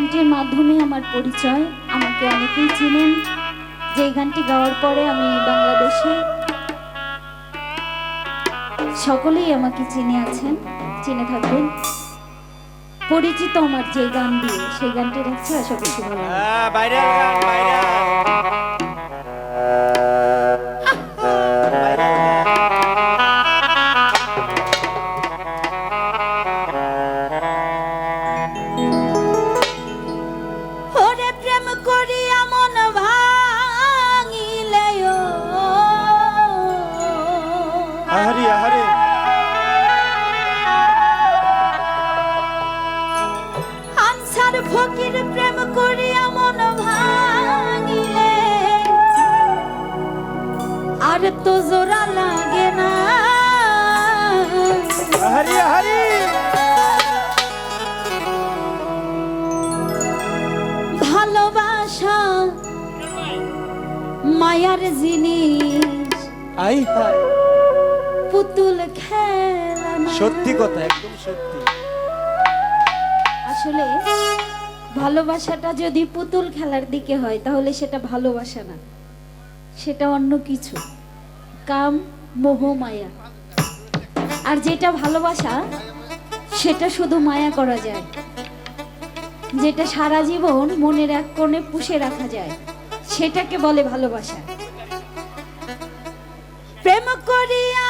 গানটির মাধ্যমে আমার পরিচয়। আমাকে অনেকেই চিনেন। যে গানটি গাওয়ার পরে আমি বাংলাদেশে সকলেই আমাকে চিনে আছেন, চিনে থাকবেন। পরিচিত আমার যে গান দিয়ে, সেই গানটি রাখছি আশা করছি ভালো আর তো জোড়া লাগে না। আহারে, আহারে। ভালোবাসা মায়ার জিনিস। আই হায়। পুতুল খেলা সত্যি কথা একদম সত্যি। আসলে ভালোবাসাটা যদি পুতুল খেলার দিকে হয় তাহলে সেটা ভালোবাসা না সেটা অন্য কিছু। কাম মোহ মায়া। আর যেটা ভালোবাসা, সেটা শুধু মায়া করা যায়। যেটা সারা জীবন মনের এক কোণে পুষে রাখা যায়, সেটাকে বলে ভালোবাসা। প্রেম করিয়া